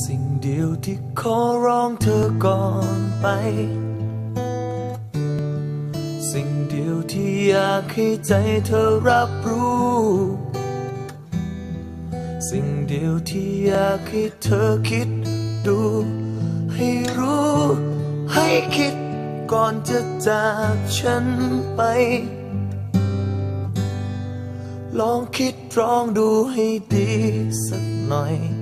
สิ่งเดียวที่ขอร้องเธอก่อนไป สิ่งเดียวที่อยากให้ใจเธอรับรู้ สิ่งเดียวที่อยากให้เธอคิดดู ให้รู้ ให้คิดก่อนจะจากฉันไป ลองคิดตรองดูให้ดีสักหน่อย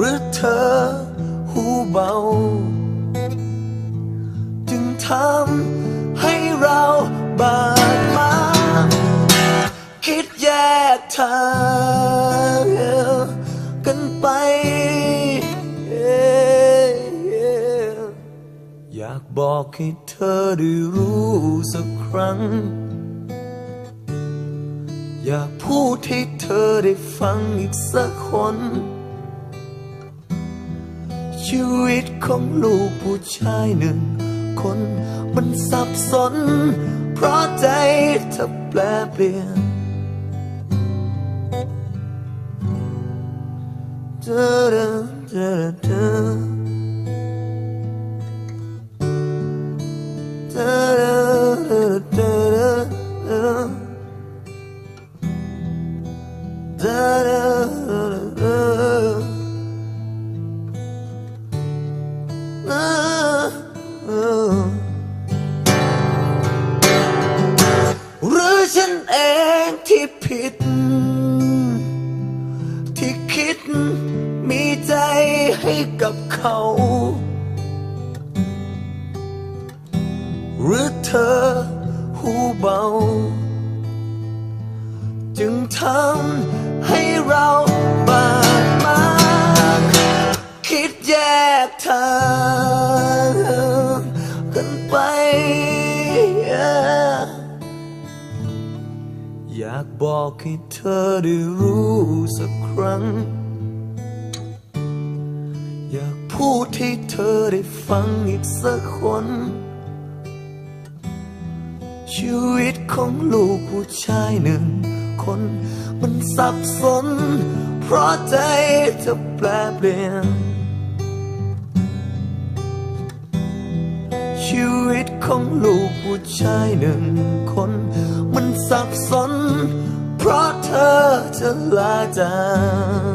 รือเธอหูเบา จึงทำให้เราบาดหมางคิดแยกทางกันไป อยากบอกให้เธอได้รู้สักครั้งอยากพูดให้เธอได้ฟังอีกสักคน ชีวิตของลูกผู้ชายหนึ่งคนมันสับสน เพราะใจเธอแปลเปลี่ยนเธอเธอเธอ หรือฉันเองที่ผิด ที่คิดมีใจให้กับเขา หรือเธอหูเบา จึงทำให้เราบา กันไปอยากบอกให้เธอได้รู้สักครั้ง อยากพูดให้เธอได้ฟังอีกสักคน ชีวิตของลูกผู้ชายหนึ่งคน มันสับสน เพราะใจเธอแปลเปลี่ยน วิตของลูกผู้ชายหนึ่งคน มันสับสน เพราะเธอจะลาจาก